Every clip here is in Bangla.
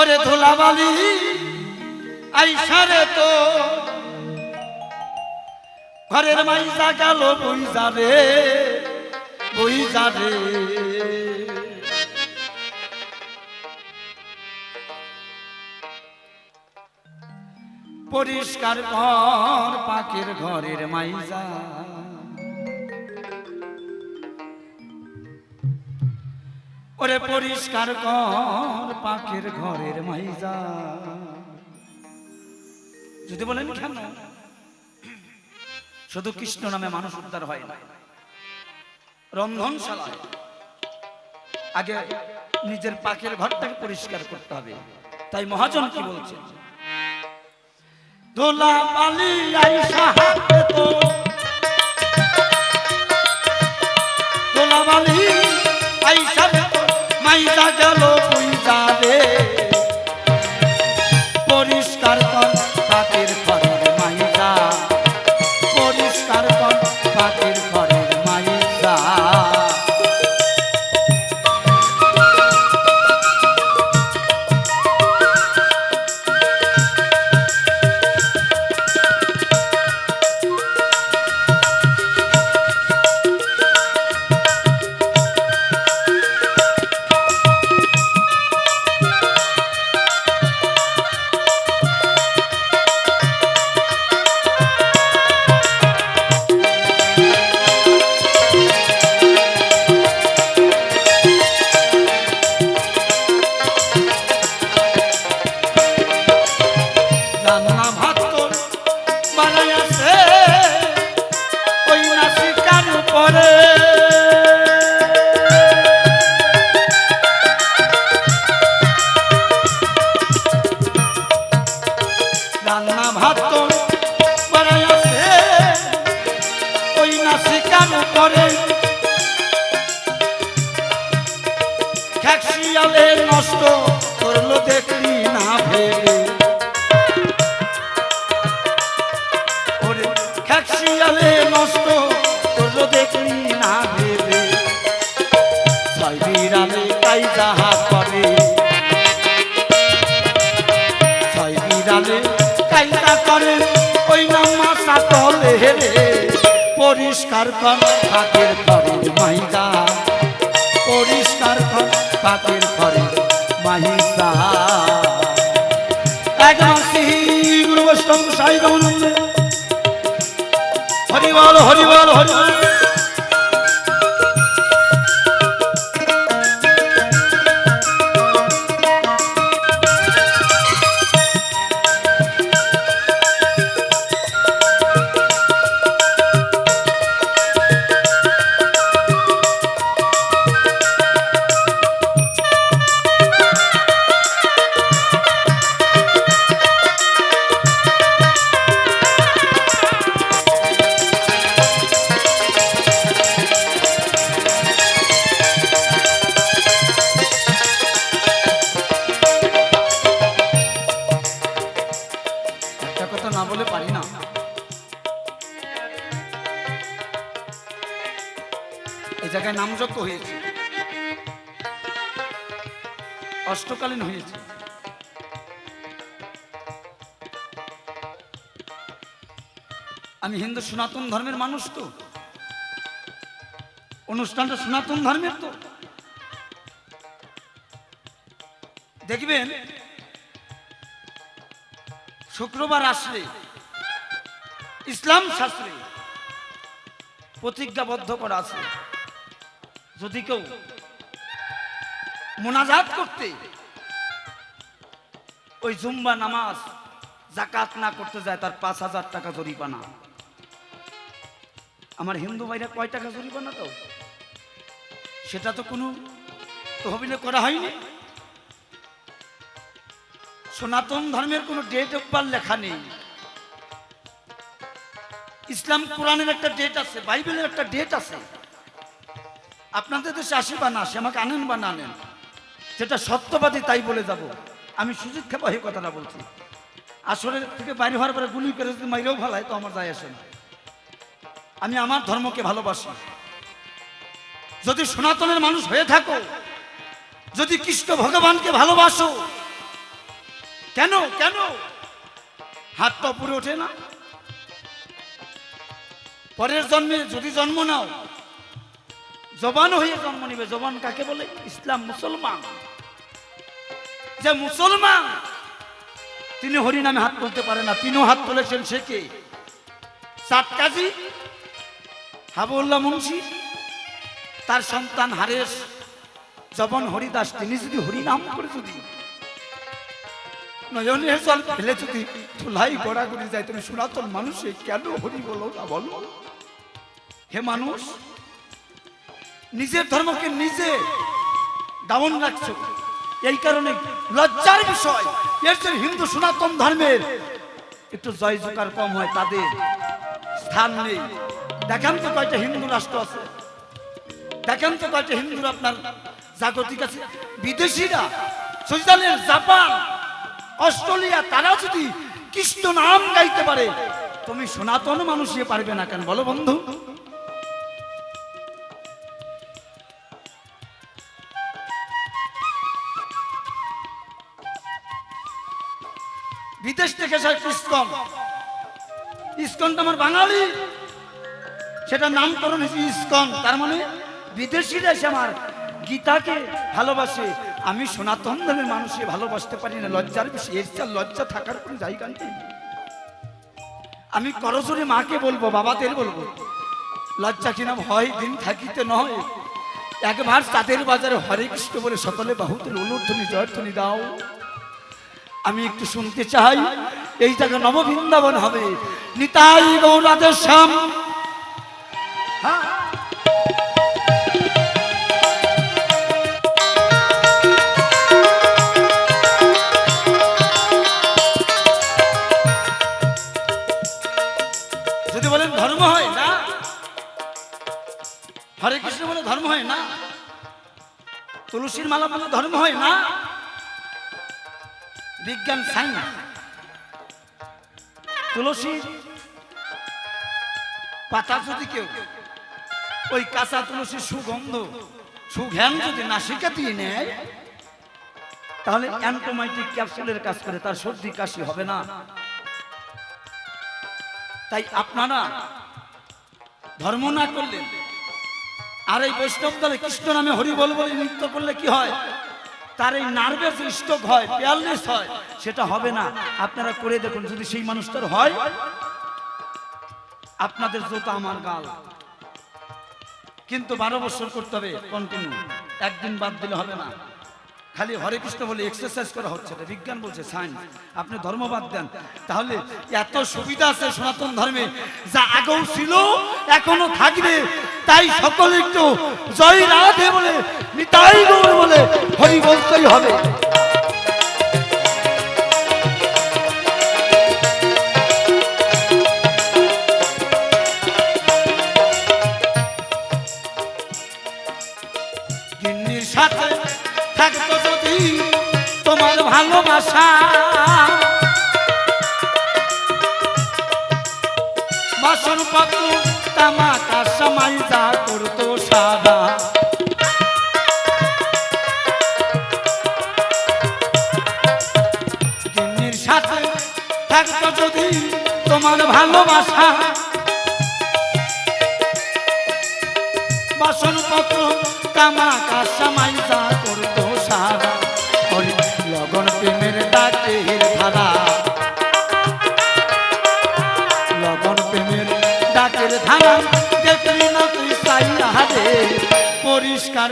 ওরে ধুলাবালি আইসারে তো। ঘরের মাইজা গেল বইজা রে বইজা রে। পরিষ্কার ঘর পাখির ঘরের মাইজা। ওরে পরিষ্কার কর পাখির ঘরের মাইজা। যদি বলেন কেন? শুধু কৃষ্ণ নামে মানুষ উদ্ধার হয় না। রন্ধনশালায় আগে নিজের পাখির ঘরটাকে পরিষ্কার করতে হবে। তাই মহাজন কি বলছে দোলা পালি আইসা হাতে তো গেল পুইজা রে পরিষ্কার কর কর পাখির মাসা হেরে পরিষ্কার কর পাখির ঘরের মাইদা পরিষ্কার কর পাখির ঘরে মাইদা একদম গুরু বৈষ্ণব, সাই নামযজ্ঞ হয়েছে। অষ্টকালীন হয়েছে। আমি হিন্দু সনাতন ধর্মের মানুষ তো। অনুষ্ঠানটা সনাতন ধর্মের তো। দেখবেন, শুক্রবার আসলে ইসলাম শাস্ত্রে প্রতিজ্ঞাবদ্ধ করা আছে। যদি কেউ মোনাজাত করতে ওই জুম্বা নামাজ জাকাত না করতে যায়, তার পাঁচ হাজার টাকা জরিপানা আমার হিন্দু ভাইরা কয় টাকা জরিপানা তো সেটা তো কোনো তহবিলে করা হয়নি। সনাতন ধর্মের কোনো ডেট অফ লেখা নেই। ইসলাম কোরআনের একটা ডেট আছে, বাইবেলের একটা ডেট আছে। আপনাদের দেশে আসে বা না, আসে, আমাকে আনেন বা না আনেন। যেটা সত্যবাদী তাই বলে যাব। আমি সুযোগ খেপা হয়ে কথাটা বলছি। আসলে থেকে বাইরে হওয়ার পরে গুলি করে যদি মাইরেও ভালাই তো আমার যায় আসে না। আমি আমার ধর্মকে ভালোবাসি। যদি সনাতনের মানুষ হয়ে থাকো, যদি কৃষ্ণ ভগবানকে ভালোবাসো, কেন কেন? হাতটা উপরে ওঠে না? পরের জন্মে যদি জন্ম নাও জবান হয়ে জন্ম নিবে। জবান কাকে বলে? ইসলাম মুসলমান। যে মুসলমান তিনি হরি নামে হাত তুলতে পারে না, তিনিও হাত তুলেছেন সে কে? সাত কাজী হাবুল্লাহ মুন্সি, তার সন্তান হারেশ, জবন হরিদাস, তিনি যদি হরিনাম করে যদি নয়নের জল ফেলে যদি ধুলাই গড়াগড়ি যায়, তুমি সনাতন মানুষে কেন হরি বলো না বলো? হে মানুষ নিজের ধর্মকে নিজে ডাউন রাখছো। এই কারণে লজ্জার বিষয়। হিন্দু সনাতন ধর্মের একটু জয় জোকার কম হয়, তাদের স্থান নেই। দেখেন তো কয়টা হিন্দু রাষ্ট্র আছে। দেখেন তো কয়টা হিন্দুর আপনার জাগতিক আছে। বিদেশিরা, সুইজারল্যান্ড, জাপান, অস্ট্রেলিয়া তারা যদি কৃষ্ণ নাম গাইতে পারে, তুমি সনাতন মানুষ পারবে না কেন? বলো বন্ধু। বিদেশ থেকে এসে ইস্কন। ইস্কনটা আমার বাঙালি। সেটা নামকরণ হয়েছে ইস্কন। তার মানে বিদেশিরা এসে আমার। গীতাকে ভালোবাসে। আমি সনাতন ধর্মের মানুষকে ভালোবাসতে পারি না। লজ্জার বেশি এর চেয়ে লজ্জা থাকার কোনো জায়গা নেই। আমি করজোরে মাকে বলব বাবাদের বলব, লজ্জা কিনা ভয়, দিন থাকিতে নয়। একবার তাদের বাজারে হরে কৃষ্ণ বলে, সকলে বাহুতের অনুধ্বনি জয়ধ্বনি দাও। আমি একটু শুনতে চাই। এই জায়গা নববৃন্দাবন হবে। নিতাই গৌরাদের হ্যাঁ যদি বলেন ধর্ম হয় না, হরে কৃষ্ণ বলে ধর্ম হয় না, তুলসীর মালা বলে ধর্ম হয় না বিজ্ঞান সাইন্স। তুলসী, পাতা যদি কেউ, ওই কাঁচা তুলসীর সুগন্ধ, সুঘ্যান যদি নাসিকা দিয়ে নেয়, তাহলে অ্যান্টোমাইটিক ক্যাপসুলের কাজ করে তার সর্দি কাশি হবে না। তাই আপনারা ধর্ম না করলেন আর এই বৈষ্ণব দলে কৃষ্ণ নামে হরি বলে নৃত্য করলে কি হয়? তার এই নার্ভের যে স্ট্রোক হয়, পেয়ারলেস হয়, সেটা হবে না। আপনারা করে দেখুন, যদি সেই মানুষটার হয়, আপনাদের জোতা আমার গাল। কিন্তু বারো বছর করতে হবে কন্টিনিউ একদিন বাদ দিলে হবে না। খালি হরে কৃষ্ণ বলে এক্সারসাইজ করা হচ্ছে এটা বিজ্ঞান বলছে সায়েন্স আপনি ধর্মবাদ দেন। তাহলে এত সুবিধা আছে সনাতন ধর্মে, যা আগেও ছিল, এখনও থাকবে। তাই সকলে একটু জয় রাধে বলে, নিতাই গৌর বলে হরি বলতেই হবে। থাকতো যদি তোমার ভালোবাসা। বাসন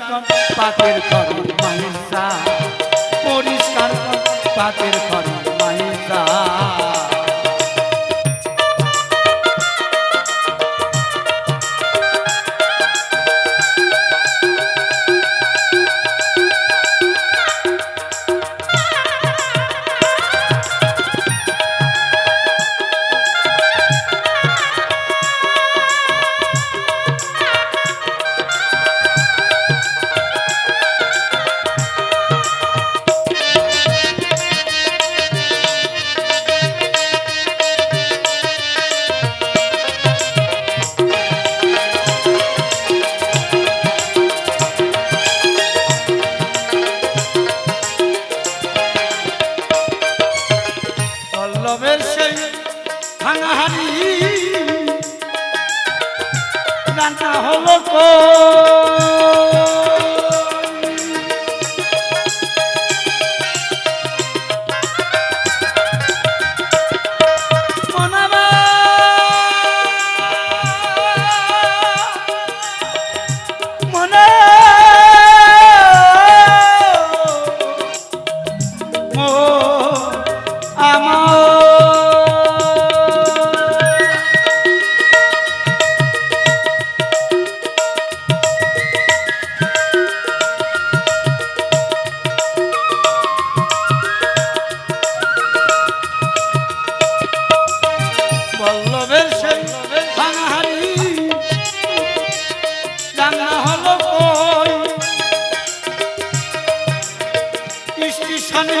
কর পাতের ঘর মাইসা পরিষ্কার কর ঘর জানা হলো কো। জানা হলো কই? স্টেশনে